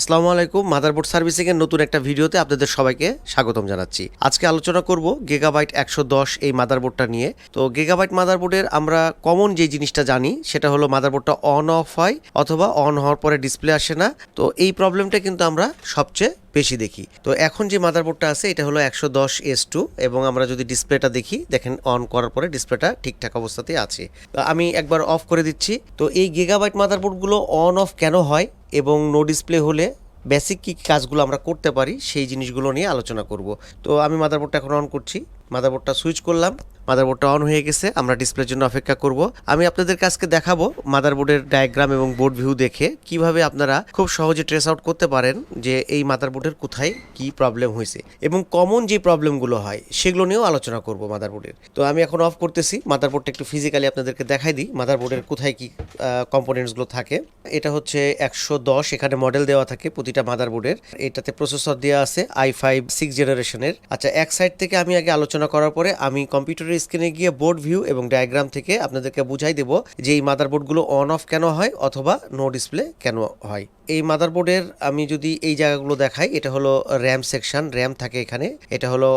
আসসালামু আলাইকুম motherboard servicing এর নতুন একটা ভিডিওতে আপনাদের সবাইকে স্বাগতম জানাচ্ছি। আজকে আলোচনা করব গেগাবাইট একশো দশ এই মাদারবোর্ডটা নিয়ে। তো গেগাবাইট মাদারবোর্ডের আমরা কমন যে জিনিসটা জানি, সেটা হলো মাদারবোর্ডটা অন অফ হয় অথবা অন হওয়ার পরে ডিসপ্লে আসে না। তো এই প্রবলেমটা কিন্তু আমরা সবচেয়ে বেশি দেখি। তো এখন যে মাদারবোর্ডটা আছে, এটা হলো একশো দশ এস টু এবং আমরা যদি ডিসপ্লেটা দেখি, দেখেন অন করার পরে ডিসপ্লেটা ঠিকঠাক অবস্থাতেই আছে। আমি একবার অফ করে দিচ্ছি। তো এই গিগাবাইট মাদারবোর্ডগুলো অন অফ কেন হয় এবং নো ডিসপ্লে হলে বেসিক কী কাজগুলো আমরা করতে পারি, সেই জিনিসগুলো নিয়ে আলোচনা করব। তো আমি মাদারবোর্ডটা এখন অন করছি। মাদারবোর্ডটা সুইচ করলাম মাদারবোর্ডটা অন হয়ে গেছে, আমরা ডিসপ্লের জন্য অপেক্ষা করব। আমি আপনাদের কাছকে দেখাবো মাদারবোর্ডের ডায়াগ্রাম এবং বোর্ড ভিউ দেখে কীভাবে আপনারা খুব সহজে ট্রেস আউট করতে পারেন যে এই মাদারবোর্ডের কোথায় কি প্রবলেম হয়েছে এবং কমন যে প্রবলেমগুলো হয়, সেগুলো নিয়েও আলোচনা করব মাদারবোর্ডের তো আমি এখন অফ করতেছি মাদারবোর্ডটা একটু ফিজিক্যালি আপনাদেরকে দেখাই দিই মাদারবোর্ডের কোথায় কি কম্পোনেন্টসগুলো থাকে। এটা হচ্ছে একশো দশ, এখানে মডেল দেওয়া থাকে প্রতিটা মাদারবোর্ডের এটাতে প্রসেসর দেওয়া আছে আই ফাইভ সিক্স জেনারেশনের আচ্ছা এক সাইড থেকে আমি আগে আলোচনা করার পরে আমি কম্পিউটারের স্ক্রিনে গিয়ে বোর্ড ভিউ এবং ডায়াগ্রাম থেকে আপনাদেরকে বুঝাই দেব যে এই মাদারবোর্ডগুলো অন অফ কেন হয় অথবা নো ডিসপ্লে কেন হয়। এই মাদারবোর্ডের আমি যদি এই জায়গাগুলো দেখাই, এটা হলো র্যাম সেকশন র্যাম থাকে এখানে। এটা হলো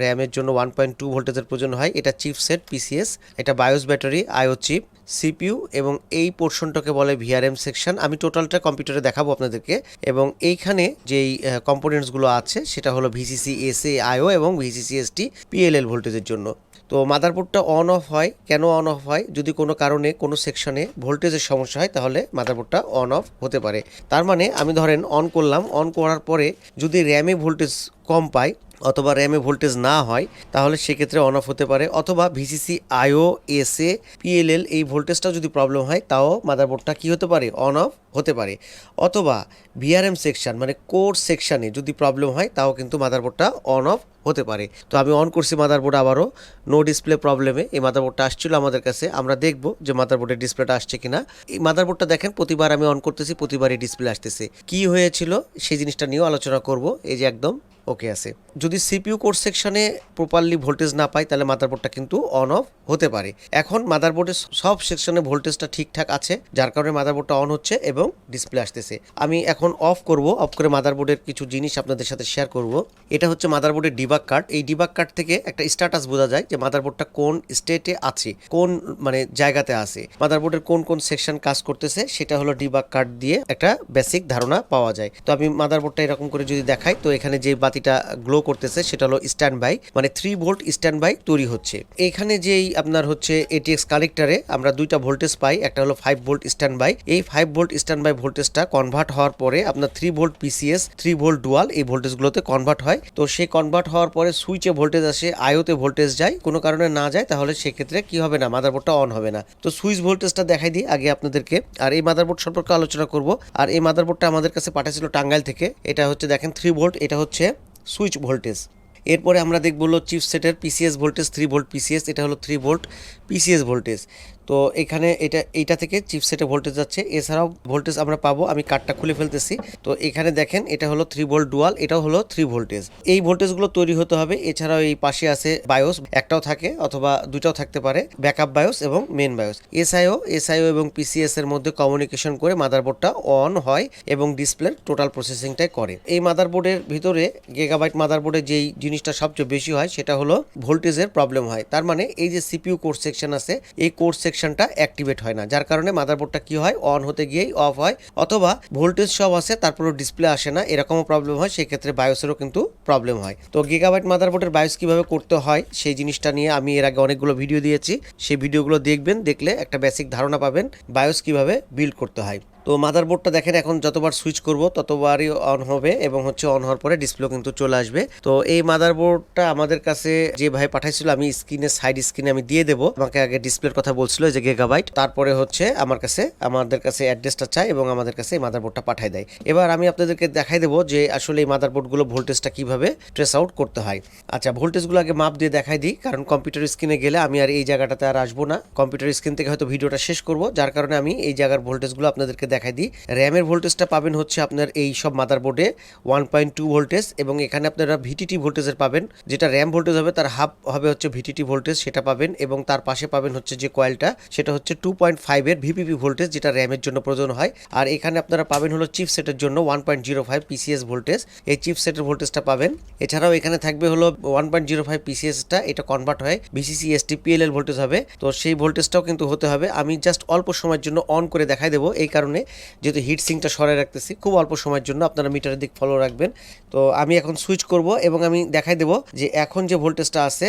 র্যামের জন্য ওয়ান পয়েন্ট টু ভোল্টেজের প্রয়োজন হয়। এটা চিপ সেট পিসিএস এটা BIOS battery IO chip CPU এবং এই পোর্শনটাকে বলে ভিআরএম সেকশন। আমি টোটালটা কম্পিউটারে দেখাবো আপনাদেরকে। এবং এইখানে যেই কম্পোনেন্টসগুলো আছে, সেটা হলো ভিসিসি, এসএ, আইও এবং ভিসিসি, এসটি, পিএলএল ভোল্টেজের জন্য। তো মাদারবোর্ডটা অন অফ হয়। কেন অন অফ হয়? যদি কোনো কারণে কোনো সেকশনে ভোল্টেজের সমস্যা হয়, তাহলে মাদারবোর্ডটা অন অফ হতে পারে। তার মানে আমি ধরেন অন করলাম। অন করার পরে যদি র্যামে ভোল্টেজ কম পাই অথবা র্যামে ভোল্টেজ না হয়, তাহলে সেক্ষেত্রে অন অফ হতে পারে। অথবা ভিসিসি আইও এসএ পিএলএল এই ভোল্টেজটাও যদি প্রবলেম হয়, তাও মাদারবোর্ডটা কী হতে পারে? অন অফ হতে পারে। অথবা ভিআরএম সেকশন মানে কোর সেকশানে যদি প্রবলেম হয়, তাও কিন্তু মাদারবোর্ডটা অন অফ হতে পারে। তো আমি অন করছি মাদারবোর্ড আবারও। নো ডিসপ্লে প্রবলেমে এই মাদারবোর্ডটা আসছিল আমাদের কাছে। আমরা দেখব যে মাদারবোর্ডের ডিসপ্লেটা আসছে কিনা। এই মাদারবোর্ডটা দেখেন, প্রতিবার আমি অন করতেছি, প্রতিবারই ডিসপ্লে আসতেছে। কি হয়েছিল, সেই জিনিসটা নিয়েও আলোচনা করব। এই যে একদম ওকে আছে। যদি সিপিইউ কোর্স সেকশনে প্রপারলি ভোল্টেজ না পাই তাহলে মাদারবোর্ডটা কিন্তু অন অফ হতে পারে। এখন মাদারবোর্ডের সব সেকশনে ভোল্টেজটা ঠিকঠাক আছে, যার কারণে মাদারবোর্ডটা অন হচ্ছে এবং ডিসপ্লে আসতেছে। আমি এখন অফ করব অফ করে মাদারবোর্ডের কিছু জিনিস আপনাদের সাথে শেয়ার করব। এটা হচ্ছে মাদারবোর্ডের ডিবাক কার্ড এই ডিবাক কার্ড থেকে একটা স্ট্যাটাস বোঝা যায় যে মাদারবোর্ডটা কোন স্টেটে আছে, কোন মানে জায়গাতে আছে। মাদারবোর্ডের কোন কোন সেকশন কাজ করতেছে, সেটা হলো ডিবাগ কার্ড দিয়ে একটা বেসিক ধারণা পাওয়া যায়। তো আমি মাদারবোর্ডটা এরকম করে যদি দেখাই, তো এখানে যে বাতিটা গ্লো করতেছে, সেটা হলো স্ট্যান্ড বাই মানে থ্রি ভোল্ট স্ট্যান্ড বাই তৈরি হচ্ছে। এখানে যেই আপনার হচ্ছে এটিএক্স কানেক্টারে আমরা দুইটা ভোল্টেজ পাই, একটা হলো ফাইভ ভোল্ট স্ট্যান্ড বাই এই ফাইভ ভোল্ট স্ট্যান্ড বাই ভোল্টেজটা কনভার্ট হওয়ার পরে আপনার three volt PCS three volt dual এই ভোল্টেজগুলোতে কনভার্ট হয়। তো সেই কনভার্ট হওয়ার পরে সুইচে ভোল্টেজ আসে আয়োতে ভোল্টেজ যায়, কোনো কারণে না যায়, তাহলে সেক্ষেত্রে কি হবে না মাদারবোর্ডটা অন হবে না। তো সুইচ ভোল্টেজটা দেখাই দিই আগে আপনাদেরকে। আর এই মাদারবোর্ড সম্পর্কে আলোচনা করব। আর এই মাদারবোর্ডটা আমাদের কাছে পাঠাচ্ছিল টাঙ্গাইল থেকে। এটা হচ্ছে দেখেন থ্রি ভোল্ট এটা হচ্ছে সুইচ ভোল্টেজ। এরপরে আমরা দেখব হলো চিপসেটের PCS voltage three volt PCS এটা হলো থ্রি ভোল্ট পিসিএস ভোল্টেজ। তো এখানে এটা, এইটা থেকে চিপসেটে ভোল্টেজ যাচ্ছে। এছাড়াও ভোল্টেজ আমরা পাবো, আমি কার্ডটা খুলে ফেলতেছি। তো এখানে দেখেন, এটা হলো থ্রি ভোল্ট ডুয়াল এটাও হলো থ্রি ভোল্টেজ এই ভোল্টেজগুলো তৈরি হতে হবে, এছাড়াও এই পাশে আছে বায়োস একটাও থাকে অথবা দুটাও থাকতে পারে ব্যাকআপ বায়োস এবং মেন বায়োস এসআইও এসআইও এবং পিসিএস এর মধ্যে কমিউনিকেশন করে মাদারবোর্ডটা অন হয় এবং ডিসপ্লের টোটাল প্রসেসিংটাই করে। এই মাদারবোর্ডের ভিতরে গেগাবাইট মাদারবোর্ডে যেই জিনিসটা সবচেয়ে বেশি হয়, সেটা হলো ভোল্টেজের প্রবলেম হয়। তার মানে এই যে সিপিইউ কোর্স সেকশন আছে, এই কোর্স সেকশনটা অ্যাক্টিভেট হয় না। যার কারণে মাদারবোর্ডটা কি হয়? অন হতে গিয়েই অফ হয়। অথবা ভোল্টেজ সব আসে, তারপরেও ডিসপ্লে আসে না, এরকমও প্রবলেম হয়, সেক্ষেত্রে বায়োসেরও কিন্তু প্রবলেম হয়। তো গিগাবাইট মাদারবোর্ডের বায়োস কীভাবে করতে হয়, সেই জিনিসটা নিয়ে আমি এর আগে অনেকগুলো ভিডিও দিয়েছি। সেই ভিডিওগুলো দেখবেন, দেখলে একটা বেসিক ধারণা পাবেন বায়োস কীভাবে বিল্ড করতে হয়। তো মাদারবোর্ডটা দেখেন, এখন যতবার সুইচ করব ততবারই অন হবে এবং হচ্ছে অন হওয়ার পরে ডিসপ্লে কিন্তু চলে আসবে। তো এই মাদারবোর্ডটা আমাদের কাছে যে ভাই পাঠাইছিল, আমি স্ক্রিনে সাইড স্ক্রিনে আমি দিয়ে দেবো। আমাকে আগে ডিসপ্লের কথা বলছিল যে গেগাবাইট তারপরে হচ্ছে আমার কাছে, আমাদের কাছে অ্যাড্রেসটা চাই এবং আমাদের কাছে এই মাদারবোর্ডটা পাঠাই দেয়। এবার আমি আপনাদেরকে দেখাই দেবো যে আসলে এই মাদারবোর্ডগুলো ভোল্টেজটা কীভাবে ট্রেস আউট করতে হয়। আচ্ছা ভোল্টেজগুলো আগে মাপ দিয়ে দেখাই দিই, কারণ কম্পিউটার স্ক্রিনে গেলে আমি আর এই জায়গাটাতে আর আসব না। কম্পিউটার স্ক্রিন থেকে হয়তো ভিডিওটা শেষ করব, যার কারণে আমি এই জায়গার ভোল্টেজগুলো আপনাদেরকে দেখাই দিই। র্যামের ভোল্টেজটা পাবেন হচ্ছে আপনার এই সব মাদারবোর্ডে ওয়ান পয়েন্ট টু ভোল্টেজ এবং এখানে আপনারা ভিটিটি ভোল্টেজের পাবেন। যেটা র্যাম ভোল্টেজ হবে, তার হাফ হবে হচ্ছে ভিটিটি ভোল্টেজ সেটা পাবেন এবং তার পাশে পাবেন হচ্ছে যে কয়েলটা সেটা হচ্ছে টু পয়েন্ট ফাইভের ভিপিপি ভোল্টেজ যেটা র্যামের জন্য প্রয়োজন হয়। আর এখানে আপনারা পাবেন হলো চিপ সেটের জন্য one point zero five PCS voltage এই চিপ সেটের ভোল্টেজটা পাবেন। এছাড়াও এখানে থাকবে হলো ওয়ান পয়েন্ট জিরো ফাইভ পিসিএসটা এটা কনভার্ট হয়। বিসিসি এসটি পিএলএল ভোল্টেজ হবে। তো সেই ভোল্টেজটাও কিন্তু হতে হবে। আমি জাস্ট অল্প সময়ের জন্য অন করে দেখাই দেবো। এই কারণে যেহেতু হিট সিংটা সরাই রাখতেছি, খুব অল্প সময়ের জন্য আপনারা মিটারের দিক ফলো রাখবেন। তো আমি এখন সুইচ করব এবং আমি দেখাই দেবো যে এখন যে ভোল্টেজটা আছে,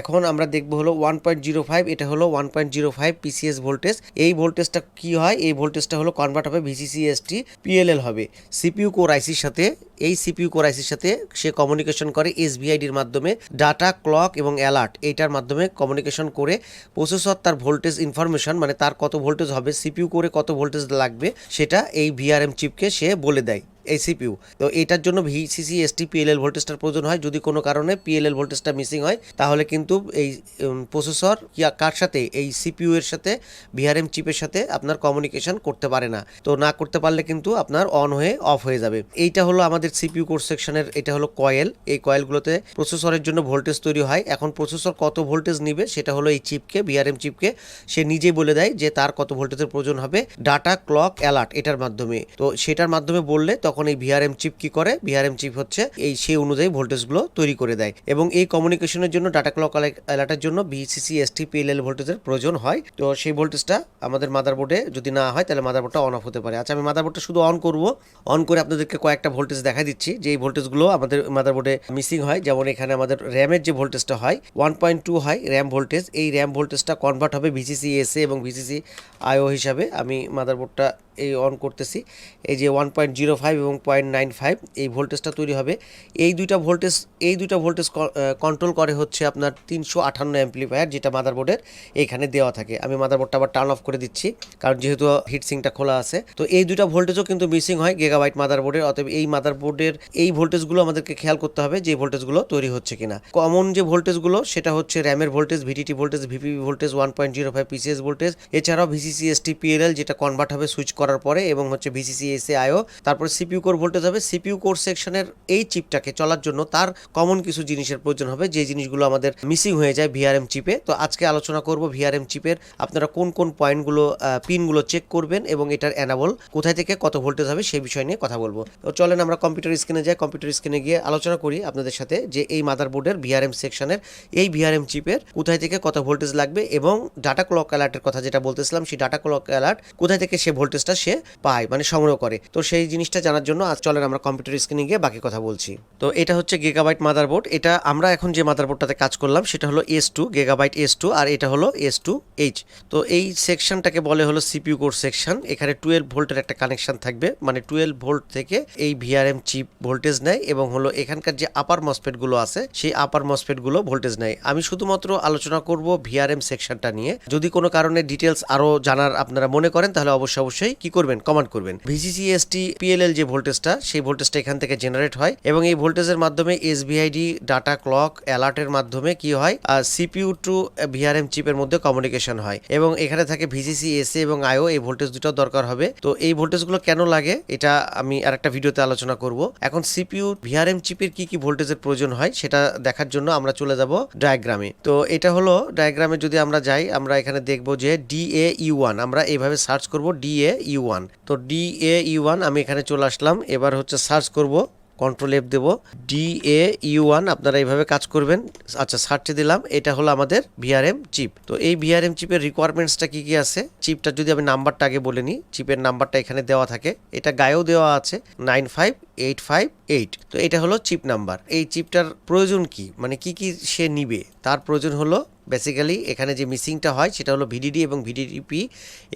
এখন আমরা দেখব হলো ওয়ান পয়েন্ট জিরো ফাইভ এটা হলো one point zero five PCS voltage এই ভোল্টেজটা কি হয়? এই ভোল্টেজটা হলো কনভার্ট হবে ভিসিসি এসটি পিএলএল হবে। সিপিইউ কোর আইসির সাথে, এই সিপিইউ কোর আইসির সাথে সে কমিউনিকেশন করে এসবিআইডির মাধ্যমে ডাটা ক্লক এবং অ্যালার্ট এইটার মাধ্যমে কমিউনিকেশন করে প্রসেসর তার ভোল্টেজ ইনফরমেশন মানে তার কত ভোল্টেজ হবে সিপিইউ করে কত ভোল্টেজ লাগবে সেটা এই ভিআরএম চিপকে সে বলে দেয়। এই সিপিইউ তো এটার জন্য ভিসিসি এসটি পিএলএল ভোল্টেজটার প্রয়োজন হয়। যদি কোনো কারণে পিএলএল ভোল্টেজটা মিসিং হয়, তাহলে কিন্তু এই প্রসেসর কার সাথে, এই সিপিইউ এর সাথে ভিআরএম চিপের সাথে আপনার কমিউনিকেশন করতে পারে না। তো না করতে পারলে কিন্তু আপনার অন হয়ে অফ হয়ে যাবে। এইটা হলো আমাদের সিপিইউ কোর সেকশনের, এটা হলো কয়েল এই কয়েলগুলোতে প্রসেসরের জন্য ভোল্টেজ তৈরি হয়। এখন প্রসেসর কত ভোল্টেজ নিবে, সেটা হলো এই চিপকে ভিআরএম চিপকে সে নিজেই বলে দেয় যে তার কত ভোল্টেজের প্রয়োজন হবে। ডাটা ক্লক অ্যালার্ট এটার মাধ্যমে। তো সেটার মাধ্যমে বললে তখন এই ভিআরএম চিপ কি করে? ভিআরএম চিপ হচ্ছে এই সেই অনুযায়ী ভোল্টেজগুলো তৈরি করে দেয়। এবং এই কমিউনিকেশনের জন্য ডাটা ক্লক অ্যালার্টের জন্য ভিসিসি এসটি পিএলএল ভোল্টেজের প্রয়োজন হয়। তো সেই ভোল্টেজটা আমাদের মাদারবোর্ডে যদি না হয়, তাহলে মাদারবোর্ডটা অন অফ হতে পারে। আচ্ছা আমি মাদারবোর্ডটা শুধু অন করব। অন করে আপনাদেরকে কয়েকটা ভোল্টেজ দেখা দিচ্ছি। যে এই ভোল্টেজগুলো আমাদের মাদারবোর্ডে মিসিং হয়। যেমন এখানে আমাদের র্যামের যে ভোল্টেজটা হয় ওয়ান পয়েন্ট টু হয় র্যাম ভোল্টেজ এই র্যাম ভোল্টেজটা কনভার্ট হবে ভিসিসি এসএ এবং ভিসিসি আইও হিসাবে। আমি মাদারবোর্ডটা এই অন করতেছি। এই যে ওয়ান পয়েন্ট জিরো ফাইভ এবং পয়েন্ট নাইন ফাইভ এই ভোল্টেজটা তৈরি হবে। এই দুইটা ভোল্টেজ এই দুইটা ভোল্টেজ কন্ট্রোল করে হচ্ছে আপনার তিনশো আঠান্ন অ্যাম্পলিফায়ার যেটা মাদারবোর্ডের এইখানে দেওয়া থাকে। আমি মাদারবোর্ডটা আবার টার্ন অফ করে দিচ্ছি, কারণ যেহেতু হিটসিংটা খোলা আছে। তো এই দুইটা ভোল্টেজও কিন্তু মিসিং হয় গেগাবাইট মাদারবোর্ডের অতএব এই মাদারবোর্ডের এই ভোল্টেজগুলো আমাদেরকে খেয়াল করতে হবে যে ভোল্টেজগুলো তৈরি হচ্ছে কিনা। কমন যে ভোল্টেজগুলো সেটা হচ্ছে র্যামের voltage VTT voltage VPP voltage one point zero five PCS voltage এছাড়াও ভিসিসি পিএলএল যেটা কনভার্ট হবে সুইচ করার পরে, এবং হচ্ছে ভিসিসি এসএ আইও তারপরে সিপিইউ কোর ভোল্টেজ হবে সিপিউ কোর সেকশনের এই চিপটাকে চলার জন্য তার কমন কিছু জিনিসের প্রয়োজন হবে, যে জিনিসগুলো আমাদের মিসিং হয়ে যায় ভিআরএম চিপে। তো আজকে আলোচনা করব ভিআরএম চিপের, আপনারা কোন কোন পয়েন্টগুলো পিনগুলো চেক করবেন এবং এটার অ্যানাবল কোথায় থেকে কত ভোল্টেজ হবে সেই বিষয় নিয়ে কথা বলব। তো চলেন আমরা কম্পিউটার স্ক্রিনে যাই কম্পিউটার স্ক্রিনে গিয়ে আলোচনা করি আপনাদের সাথে যে এই মাদারবোর্ডের ভিআরএম সেকশনের এই ভিআরএম চিপের কোথায় থেকে কত ভোল্টেজ লাগবে এবং ডাটা ক্লক অ্যালার্টের কথা যেটা বলতেছিলাম, সেই ডাটা ক্লক অ্যালার্ট কোথায় থেকে সে ভোল্টেজটা সে পায় মানে সংগ্রহ করে। তো সেই জিনিসটা জানার জন্য আজ চলেন আমরা কম্পিউটার স্ক্রিনে গিয়ে বাকি কথা বলছি। তো এটা হচ্ছে গেগাবাইট মাদারবোর্ড এটা আমরা এখন যে মাদারবোর্ডটাতে কাজ করলাম, সেটা হলো S two gigabyte S two আর এটা হলো এস টু এইচ তো এই সেকশনটাকে বলে হলো সিপিউ কোর সেকশন এখানে টুয়েলভ ভোল্টের একটা কানেকশন থাকবে। মানে টুয়েলভ ভোল্ট থেকে এই ভিআরএম চিপ ভোল্টেজ নেয় এবং হলো এখানকার যে আপার মসপেটগুলো আছে, সেই আপার মসপেটগুলো ভোল্টেজ নেয়। আমি শুধুমাত্র আলোচনা করব ভিআরএম সেকশনটা নিয়ে। যদি কোনো কারণে ডিটেলস আরও জানার আপনারা মনে করেন, তাহলে অবশ্যই অবশ্যই কি করবেন কমেন্ট করবেন। ভিসিসি এসটি পিএলএল যে ভোল্টেজটা, সেই ভোল্টেজটা এখান থেকে জেনারেট হয় এবং এই ভোল্টেজের মাধ্যমে এসবিআইডি ডাটা ক্লক অ্যালার্টের মাধ্যমে কি হয়? সিপিইউ টু ভিআরএম চিপের মধ্যে কমিউনিকেশন হয় এবং এখানে থাকে ভিসিসি এসএ এবং আইও এই ভোল্টেজ দুটো দরকার হবে। তো এই ভোল্টেজগুলো কেন লাগে? এটা আমি আরেকটা ভিডিওতে আলোচনা করব। এখন সিপিইউ ভিআরএম চিপের কি কি ভোল্টেজের প্রয়োজন হয় সেটা দেখার জন্য আমরা চলে যাব ডায়াগ্রামে তো এটা হলো ডায়াগ্রামে যদি আমরা যাই, আমরা এখানে দেখব যে ডিএ ইউ ওয়ান আমরা এইভাবে সার্চ করব ডিএ ইউ ওয়ান তো ডিএ ইউ ওয়ান আমি এখানে চলে আসলাম। এবার হচ্ছে সার্চ করব কন্ট্রোল এফ দেবো। ডি এ ইউ ওয়ান আপনারা এইভাবে কাজ করবেন। আচ্ছা সার্চে দিলাম, এটা হলো আমাদের ভিআরএম চিপ তো এই ভিআরএম চিপের রিকোয়ারমেন্টসটা কি কি আছে? চিপটা যদি আমি নাম্বারটা আগে বলে নিই চিপের নাম্বারটা এখানে দেওয়া থাকে। এটা গায়েও দেওয়া আছে nine five eight five eight তো এটা হলো চিপ নাম্বার এই চিপটার প্রয়োজন কি? মানে কি কি সে নিবে? তার প্রয়োজন হলো বেসিক্যালি এখানে যে মিসিংটা হয়, সেটা হলো ভিডিডি এবং ভিডিডিপি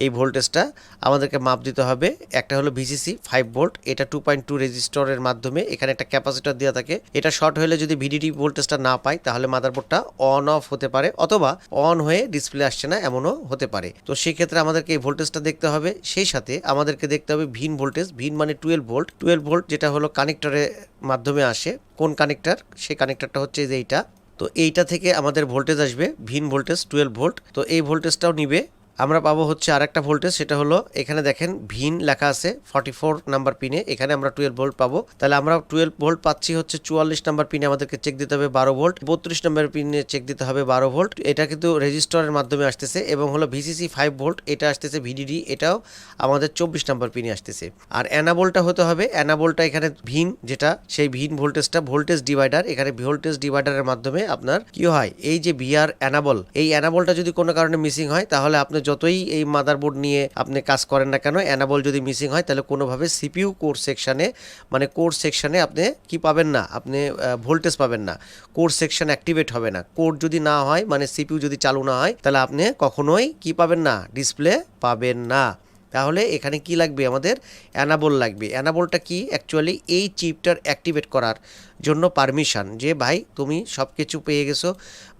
এই ভোল্টেজটা আমাদেরকে মাপ দিতে হবে। একটা হলো ভিসিসি ফাইভ ভোল্ট এটা টু পয়েন্ট টু রেজিস্টরের মাধ্যমে এখানে একটা ক্যাপাসিটার দেওয়া থাকে। এটা শর্ট হলে যদি ভিডিডি ভোল্টেজটা না পায় তাহলে মাদারবোর্ডটা অন অফ হতে পারে, অথবা অন হয়ে ডিসপ্লে আসছে না, এমনও হতে পারে। তো সেই ক্ষেত্রে আমাদেরকে এই ভোল্টেজটা দেখতে হবে। সেই সাথে আমাদেরকে দেখতে হবে ভিন ভোল্টেজ ভিন মানে টুয়েলভ ভোল্ট টুয়েলভ ভোল্ট যেটা হলো কানেক্টরের মাধ্যমে আসে। কোন কানেক্টর সেই কানেক্টরটা হচ্ছে যে এইটা। তো এইটা থেকে আমাদের ভোল্টেজ আসবে ভিন ভোল্টেজ টুয়েলভ ভোল্ট তো এই ভোল্টেজটাও নিবে আমরা পাবো হচ্ছে আরেকটা ভোল্টেজ সেটা হলো এখানে দেখেন ভিন লেখা আছে ফর্টি ফোর নাম্বার পিনে এখানে আমরা টুয়েলভ ভোল্ট পাবো। তাহলে আমরা টুয়েলভ ভোল্ট পাচ্ছি হচ্ছে চুয়াল্লিশ নাম্বার পিনে আমাদেরকে চেক দিতে হবে বারো ভোল্ট বত্রিশ নাম্বার পিনে চেক দিতে হবে বারো ভোল্ট এটা কিন্তু রেজিস্টারের মাধ্যমে আসতেছে এবং হলো ভিসিসি ফাইভ ভোল্ট এটা আসতেছে ভিডিডি এটাও আমাদের চব্বিশ নাম্বার পিনে আসতেছে। আর অ্যানাবোলটা হতে হবে অ্যানাবোলটা এখানে ভিন যেটা, সেই ভিন ভোল্টেজটা, ভোল্টেজ ডিভাইডার এখানে ভোল্টেজ ডিভাইডারের মাধ্যমে আপনার কি হয়, এই যে ভিআর অ্যানাবল এই অ্যানাবলটা যদি কোনো কারণে মিসিং হয়, তাহলে আপনি যতই এই মাদারবোর্ড নিয়ে আপনি কাজ করেন না কেন অ্যানাবল যদি মিসিং হয়, তাহলে কোনোভাবে সিপিইউ কোর সেকশানে মানে কোর সেকশানে আপনি কি পাবেন না? আপনি ভোল্টেজ পাবেন না। কোর সেকশন অ্যাক্টিভেট হবে না। কোড যদি না হয় মানে সিপিউ যদি চালু না হয়, তাহলে আপনি কখনোই কি পাবেন না? ডিসপ্লে পাবেন না। তাহলে এখানে কি লাগবে আমাদের? অ্যানাবল লাগবে। অ্যানাবলটা কি? অ্যাকচুয়ালি এই চিপটার অ্যাক্টিভেট করার। জন্য পারমিশন যে, ভাই, তুমি সব কিছু পেয়ে গেছো।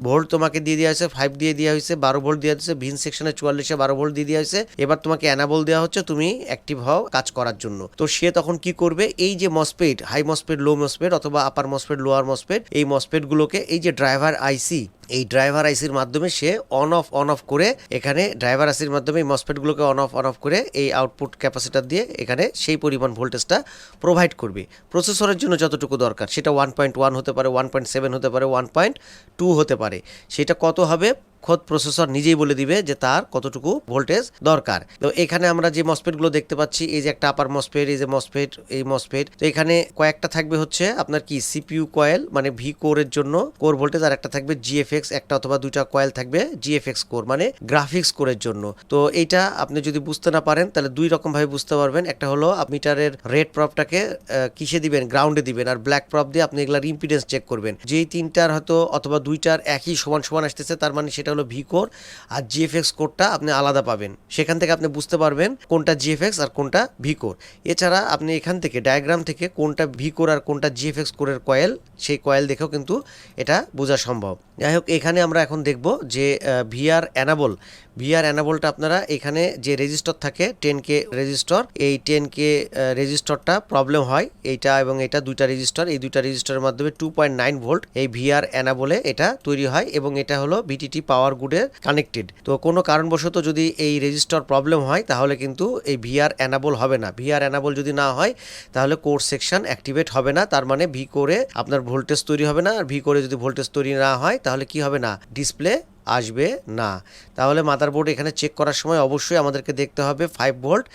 ভোল্ট তোমাকে দিয়ে দেওয়া হয়েছে ফাইভ দিয়ে দেওয়া হয়েছে, বারো ভোল্ট দেওয়া হয়েছে ভিন সেকশনে চুয়াল্লিশে বারো ভোল্ট দিয়ে দেওয়া হয়েছে। এবার তোমাকে অ্যানাবল দেওয়া হচ্ছে, তুমি অ্যাক্টিভ হও কাজ করার জন্য। তো সে তখন কি করবে? এই যে মসপেড হাই মসপেড লো মসপেড অথবা আপার মসপেড লোয়ার মসপেড এই মসপেডগুলোকে এই যে ড্রাইভার আইসি এই ড্রাইভার আইসির মাধ্যমে সে অন অফ অন অফ করে এখানে ড্রাইভার আইসির মাধ্যমে এই মসপেটগুলোকে অন অফ অন অফ করে এই আউটপুট ক্যাপাসিটার দিয়ে এখানে সেই পরিমাণ ভোল্টেজটা প্রোভাইড করবে। প্রসেসরের জন্য যতটুকু দরকার, সেটা ওয়ান পয়েন্ট ওয়ান হতে পারে ওয়ান পয়েন্ট সেভেন হতে পারে ওয়ান পয়েন্ট টু হতে পারে। সেটা কত হবে? খোদ প্রসেসর নিজেই বলে দিবে যে তার কতটুকু ভোল্টেজ দরকার। তো এখানে আমরা যে মসপেটগুলো দেখতে পাচ্ছি, এই যে একটা আপার মসপেট এই যে মসপেট এই মসপেট তো এখানে কয়েকটা থাকবে হচ্ছে আপনার কি সিপিইউ কয়েল মানে ভি কোরের জন্য কোর ভোল্টেজ আর একটা থাকবে জিএফএক্স একটা অথবা দুইটা কয়েল থাকবে জিএফএক্স কোর মানে গ্রাফিক্স কোরের জন্য। তো এইটা আপনি যদি বুঝতে না পারেন, তাহলে দুই রকম ভাবে বুঝতে পারবেন। একটা হলো মিটারের রেড প্রপটাকে কিসে দিবেন? গ্রাউন্ডে দিবেন। আর ব্ল্যাক প্রপ দিয়ে আপনি এগুলার ইম্পিডেন্স চেক করবেন। যেই তিনটার হয়তো অথবা দুইটার একই সমান সমান আসতেছে, তার মানে সেটা হলো ভি কোর আর জিএফএক্স কোডটা আপনি আলাদা পাবেন। সেখান থেকে আপনি বুঝতে পারবেন কোনটা জিএফএক্স আর কোনটা ভি কোর এছাড়া আপনি এখান থেকে ডায়াগ্রাম থেকে কোনটা ভি কোর আর কোনটা জিএফএক্স কোরের কয়েল সেই কয়েল দেখেও কিন্তু এটা বোঝা সম্ভব। যাই হোক, এখানে আমরা এখন দেখব যে ভিআর অ্যানাবল ভিআর অ্যানাবলটা আপনারা এখানে যে রেজিস্টর থাকে টেন কে রেজিস্টর এই টেন কে রেজিস্টরটা প্রবলেম হয়। এইটা এবং এটা দুইটা রেজিস্টর এই দুইটা রেজিস্টরের মাধ্যমে টু পয়েন্ট নাইন ভোল্ট এই ভিআর অ্যানাবলে এটা তৈরি হয় এবং এটা হলো ভিটিটি পাওয়ার গুডের কানেক্টেড তো কোনো কারণবশত যদি এই রেজিস্টর প্রবলেম হয়, তাহলে কিন্তু এই ভিআর অ্যানাবল হবে না। ভিআর অ্যানাবল যদি না হয়, তাহলে কোর সেকশন অ্যাক্টিভেট হবে না। তার মানে ভি করে আপনার ভোল্টেজ তৈরি হবে না। আর ভি করে যদি ভোল্টেজ তৈরি না হয়, তাহলে কি হবে না? ডিসপ্লে আসবে? না। তাহলে মাদারবোর্ড এখানে চেক করার সময় অবশ্যই আমাদেরকে দেখতে হবে ফাইভ ভোল্ট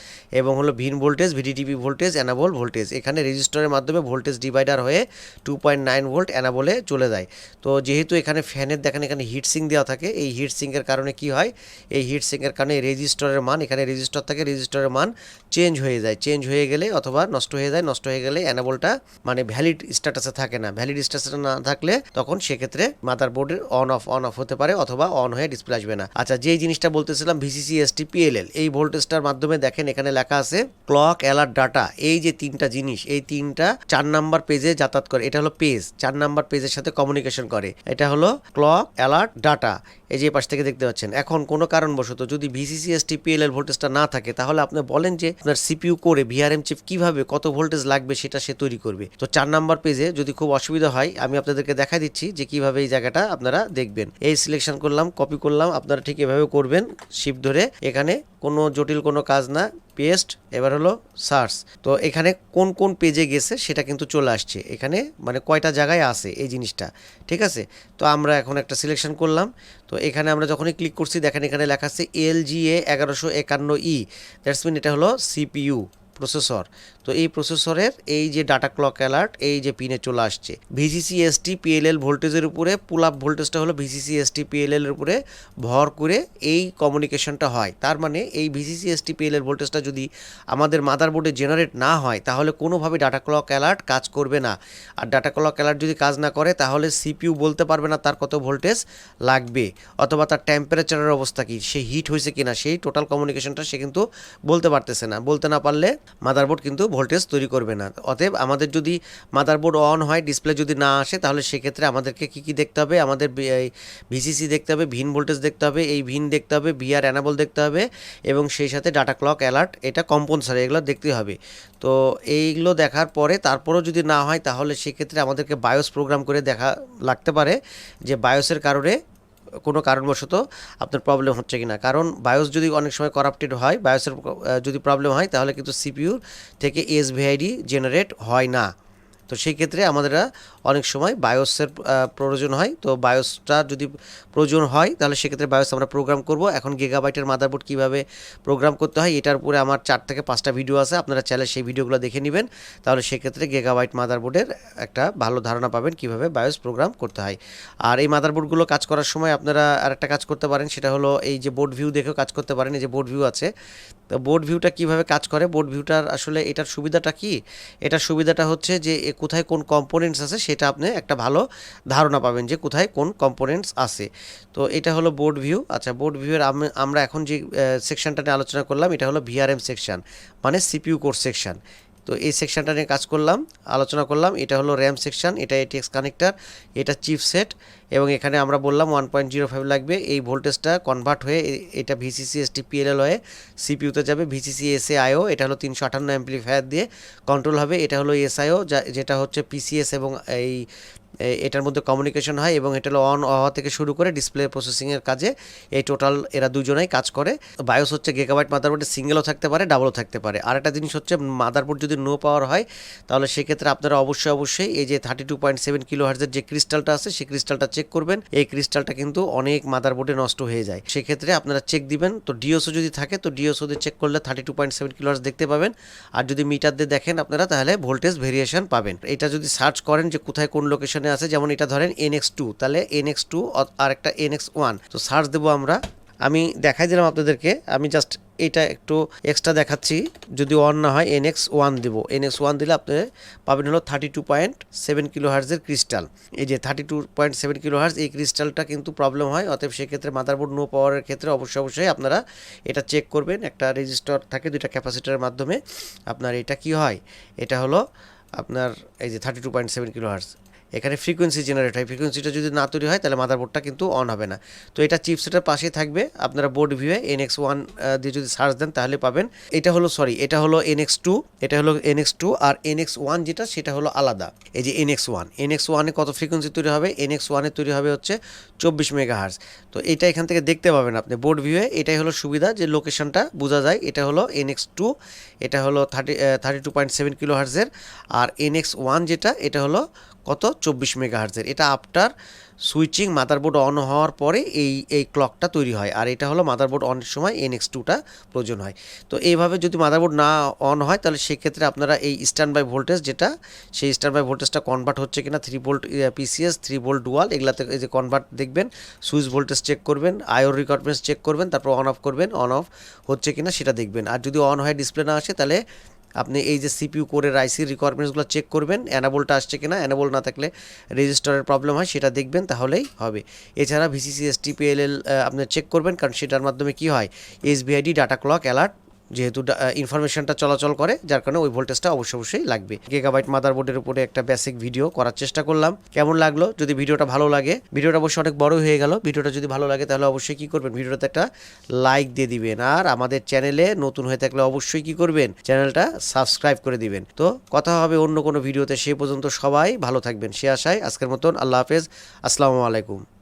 এবং হলো VIN voltage VDTV voltage enable voltage এখানে রেজিস্টারের মাধ্যমে ভোল্টেজ ডিভাইডার হয়ে টু পয়েন্ট নাইন ভোল্ট অ্যানাবলে চলে যায়। তো যেহেতু এখানে ফ্যানের দেখেন এখানে হিট সিং দেওয়া থাকে, এই হিট সিংয়ের কারণে কি হয়? এই হিট সিংয়ের কারণে রেজিস্টারের মান, এখানে রেজিস্টার থাকে রেজিস্টারের মান চেঞ্জ হয়ে যায়। চেঞ্জ হয়ে গেলে অথবা নষ্ট হয়ে যায়, নষ্ট হয়ে গেলে অ্যানাবলটা মানে ভ্যালিড স্ট্যাটাসে থাকে না। ভ্যালিড স্ট্যাটাসে না থাকলে তখন সেক্ষেত্রে মাদারবোর্ডের অন অফ অন অফ হতে পারে অথবা অন হয়ে ডিসপ্লে আসবে না। আচ্ছা যেই জিনিসটা বলতেছিলাম ভিসিসি এসটি পিএলএল এই ভোল্টেজটার মাধ্যমে দেখেন এখানে লেখা আছে ক্লক অ্যালার্ট ডাটা এই যে তিনটা জিনিস, এই তিনটা চার নাম্বার পেজে যাতায়াত করে। এটা হলো পেজ চার নাম্বার পেজের সাথে কমিউনিকেশন করে। এটা হলো ক্লক অ্যালার্ট ডাটা এই যে পাশ থেকে দেখতে পাচ্ছেন, এখন কোনো কারণবশত যদি ভিসিসিএস টিপিএল এর ভোল্টেজটা না থাকে, তাহলে আপনি বলেন যে আপনার সিপিইউ করে ভিআরএম চিপ কীভাবে, কত ভোল্টেজ লাগবে সেটা সে তৈরি করবে। তো চার নাম্বার পেজে যদি খুব অসুবিধা হয়, আমি আপনাদেরকে দেখা দিচ্ছি যে কীভাবে এই জায়গাটা আপনারা দেখবেন। এই সিলেকশন করলাম কপি করলাম, আপনারা ঠিক এভাবে করবেন শিপ ধরে এখানে কোনো জটিল কোনো কাজ না। পেস্ট এবার হলো সার্চ তো এখানে কোন কোন পেজে গেছে সেটা কিন্তু চলে আসছে। এখানে মানে কয়টা জায়গায় আছে এই জিনিসটা, ঠিক আছে? তো আমরা এখন একটা সিলেকশন করলাম। তো এখানে আমরা যখনই ক্লিক করছি, দেখেন এখানে লেখা আছে এল জি এ এগারোশো একান্ন ই দ্যাটস মিন এটা হলো সিপিইউ প্রসেসর। তো এই প্রসেসরের এই যে ডাটা ক্লক অ্যালার্ট, এই যে পিনে চলে আসছে। ভিসিসি এসটি পিএলএল ভোল্টেজের উপরে পুল আপ ভোল্টেজটা হলো ভিসিসি এসটি পিএলএল এর উপরে ভর করে এই কমিউনিকেশনটা হয়। তার মানে এই ভিসিসি এসটি পিএলএল ভোল্টেজটা যদি আমাদের মাদারবোর্ডে জেনারেট না হয়, তাহলে কোনোভাবে ডাটা ক্লক অ্যালার্ট কাজ করবে না। আর ডাটা ক্লক অ্যালার্ট যদি কাজ না করে, তাহলে সিপিইউ বলতে পারবে না তার কত ভোল্টেজ লাগবে, অথবা তার টেম্পারেচারের অবস্থা কি, সে হিট হয়েছে কিনা, সেই টোটাল কমিউনিকেশনটা সে কিন্তু বলতে পারতেছে না। বলতে না পারলে মাদারবোর্ড কিন্তু ভোল্টেজ তৈরি করবে না। অতএব আমাদের যদি মাদারবোর্ড অন হয় ডিসপ্লে যদি না আসে, তাহলে সেক্ষেত্রে আমাদেরকে কি কি দেখতে হবে? আমাদের ভিসিসি দেখতে হবে, ভিন ভোল্টেজ দেখতে হবে, এই ভিন দেখতে হবে ভিআর অ্যানাবল দেখতে হবে, এবং সেই সাথে ডাটা ক্লক অ্যালার্ট এটা কম্পনসারি এগুলো দেখতে হবে। তো এইগুলো দেখার পরে, তারপরেও যদি না হয়, তাহলে সেক্ষেত্রে আমাদেরকে বায়োস প্রোগ্রাম করে দেখা লাগতে পারে, যে বায়োসের কারণে কোনো কারণবশত আপনার প্রবলেম হচ্ছে কিনা। কারণ বায়োস যদি অনেক সময় করাপ্টেড হয় বায়োসের যদি প্রবলেম হয়, তাহলে কিন্তু সিপিইউর থেকে এসভিআইডি জেনারেট হয় না। তো সেই ক্ষেত্রে আমাদের অনেক সময় বায়োসের প্রয়োজন হয়। তো বায়োসটা যদি প্রয়োজন হয়, তাহলে সেক্ষেত্রে বায়োস আমরা প্রোগ্রাম করব। এখন গিগাবাইটের মাদারবোর্ড কীভাবে প্রোগ্রাম করতে হয়, এটার উপরে আমার চার থেকে পাঁচটা ভিডিও আছে। আপনারা চাইলে সেই ভিডিওগুলো দেখে নেবেন। তাহলে সেক্ষেত্রে গিগাবাইট মাদারবোর্ডের একটা ভালো ধারণা পাবেন কীভাবে বায়োস প্রোগ্রাম করতে হয়। আর এই মাদারবোর্ডগুলো কাজ করার সময় আপনারা আরেকটা কাজ করতে পারেন, সেটা হলো এই যে বোর্ড ভিউ দেখেও কাজ করতে পারেন। এই যে বোর্ড ভিউ আছে। তো বোর্ড ভিউটা কীভাবে কাজ করে? বোর্ড ভিউটার আসলে এটার সুবিধাটা কি? এটার সুবিধাটা হচ্ছে যে কোথায় কোন কম্পোনেন্টস আছে সেটা আপনি একটা ভালো ধারণা পাবেন যে কোথায় কোন কম্পোনেন্টস আছে। তো এটা হলো বোর্ড ভিউ আচ্ছা বোর্ড ভিউয়ের আমরা এখন যে সেকশনটা নিয়ে আলোচনা করলাম, এটা হলো ভিআরএম সেকশন মানে সিপিউ কোর সেকশন তো এই সেকশানটা নিয়ে কাজ করলাম, আলোচনা করলাম। এটা হলো র্যাম সেকশান এটা এটিএক্স কানেক্টার এটা চিপ সেট এবং এখানে আমরা বললাম ওয়ান পয়েন্ট জিরো ফাইভ লাগবে। এই ভোল্টেজটা কনভার্ট হয়ে এটা ভিসিসি এসটি পিএলএল হয়ে সিপিউতে যাবে ভিসিসি এসএ আইও এটা হলো তিনশো আটান্ন অ্যাম্পলিফায়ার দিয়ে কন্ট্রোল হবে। এটা হলো এসআইও যা, যেটা হচ্ছে পিসিএস এবং এই এটার মধ্যে কমিউনিকেশন হয় এবং এটা অন হওয়া থেকে শুরু করে ডিসপ্লে প্রসেসিংয়ের কাজে এই টোটাল এরা দুজনেই কাজ করে। বায়োস হচ্ছে গেগাবাইট মাদারবোর্ডে সিঙ্গেলও থাকতে পারে ডাবলও থাকতে পারে। আর একটা জিনিস হচ্ছে মাদারবোর্ড যদি নো পাওয়ার হয়, তাহলে সেক্ষেত্রে আপনারা অবশ্যই অবশ্যই এই যে thirty two point seven kilo হার্জের যে ক্রিস্টালটা আছে, সেই ক্রিস্টালটা চেক করবেন। এই ক্রিস্টালটা কিন্তু অনেক মাদারবোর্ডে নষ্ট হয়ে যায়। সেক্ষেত্রে আপনারা চেক দিবেন। তো ডিওসও যদি থাকে, তো ডিওসও দিয়ে চেক করলে thirty two point seven kilo hertz দেখতে পাবেন। আর যদি মিটার দিয়ে দেখেন আপনারা, তাহলে ভোল্টেজ ভেরিয়েশন পাবেন। এটা যদি সার্চ করেন যে কোথায় কোন লোকেশনে আছে, যেমন এটা ধরেন এন এক্স টু। তাহলে এন এক্স টু আর একটা এন এক্স ওয়ান। তো সার্চ দেবো আমরা। আমি দেখাই দিলাম আপনাদেরকে। আমি জাস্ট এটা একটু এক্সট্রা দেখাচ্ছি। যদি অন না হয়, এনএক্স ওয়ান দেবো। এনএক্স ওয়ান দিলে আপনি পাবেন হলো thirty two point seven kilo হার্জের crystal. এই যে thirty two point seven kilo hertz এই ক্রিস্টালটা কিন্তু প্রবলেম হয়। অতএব সেক্ষেত্রে মাদারবোর্ড নো পাওয়ারের ক্ষেত্রে অবশ্যই অবশ্যই আপনারা এটা চেক করবেন। একটা রেজিস্টার থাকে, দুইটা ক্যাপাসিটারের মাধ্যমে। আপনার এটা কি হয়? এটা হলো আপনার এই যে thirty two point seven kilo hertz এখানে ফ্রিকোয়েন্সি জেনারেট হয়। ফ্রিকোয়েন্সিটা যদি না তৈরি হয়, তাহলে মাদারবোর্ডটা কিন্তু অন হবে না। তো এটা চিপসেটের পাশেই থাকবে। আপনারা বোর্ড ভিউয়ে এন এক্স ওয়ান দিয়ে যদি সার্চ দেন, তাহলে পাবেন। এটা হলো সরি এটা হলো এন এক্স টু এটা হলো এন এক্স টু আর এন এক্স ওয়ান যেটা, সেটা হলো আলাদা। এই যে N X one N X ওয়ানে কত ফ্রিকোয়েন্সি তৈরি হবে? এন এক্স ওয়ানে তৈরি হবে হচ্ছে চব্বিশ মেগা হার্স তো এটা এখান থেকে দেখতে পাবেন আপনি বোর্ড ভিউয়ে এটাই হলো সুবিধা যে লোকেশনটা বোঝা যায়। এটা হলো এন এক্স টু এটা হলো thirty thirty two point seven kilo হার্সের আর এন এক্স ওয়ান যেটা, এটা হলো কত? চব্বিশ মেগা হার্জের এটা আফটার সুইচিং মাদারবোর্ড অন হওয়ার পরে এই এই ক্লকটা তৈরি হয়। আর এটা হলো মাদারবোর্ড অনের সময় এনএক্স টুটা প্রয়োজন হয়। তো এইভাবে যদি মাদারবোর্ড না অন হয়, তাহলে সেক্ষেত্রে আপনারা এই স্ট্যান্ড বাই ভোল্টেজ যেটা, সেই স্ট্যান্ড বাই ভোল্টেজটা কনভার্ট হচ্ছে কিনা three volt PCS three volt dual এগুলাতে এই যে কনভার্ট দেখবেন সুইচ ভোল্টেজ চেক করবেন আয়োর রিকোয়ারমেন্টস চেক করবেন, তারপর অন অফ করবেন অন অফ হচ্ছে কিনা সেটা দেখবেন। আর যদি অন হয় ডিসপ্লে না আসে, তাহলে আপনি এই যে সিপিউ কোরের আইসির রিকোয়ারমেন্টসগুলো চেক করবেন অ্যানাবলটা আসছে কিনা অ্যানাবল না থাকলে রেজিস্টারের প্রবলেম হয়, সেটা দেখবেন, তাহলেই হবে। এছাড়া ভিসিসি এসটিপিএলএল আপনি চেক করবেন, কারণ সেটার মাধ্যমে কি হয়? এসবিআইডি ডাটা ক্লক অ্যালার্ট যেহেতু ইনফরমেশনটা চলাচল করে, যার কারণে ওই ভোল্টেজটা অবশ্যই অবশ্যই লাগবে। গিগাবাইট মাদারবোর্ডের উপরে একটা বেসিক ভিডিও করার চেষ্টা করলাম। কেমন লাগল? যদি ভিডিওটা ভালো লাগে ভিডিওটা অবশ্যই অনেক বড় হয়ে গেল। ভিডিওটা যদি ভালো লাগে, তাহলে অবশ্যই কি করবেন? ভিডিওটাতে একটা লাইক দিয়ে দিবেন। আর আমাদের চ্যানেলে নতুন হয়ে থাকলে অবশ্যই কি করবেন? চ্যানেলটা সাবস্ক্রাইব করে দিবেন। তো কথা হবে অন্য কোনো ভিডিওতে সে পর্যন্ত সবাই ভালো থাকবেন। সে আশায় আজকের মতন আল্লাহ হাফেজ। আসসালামু আলাইকুম।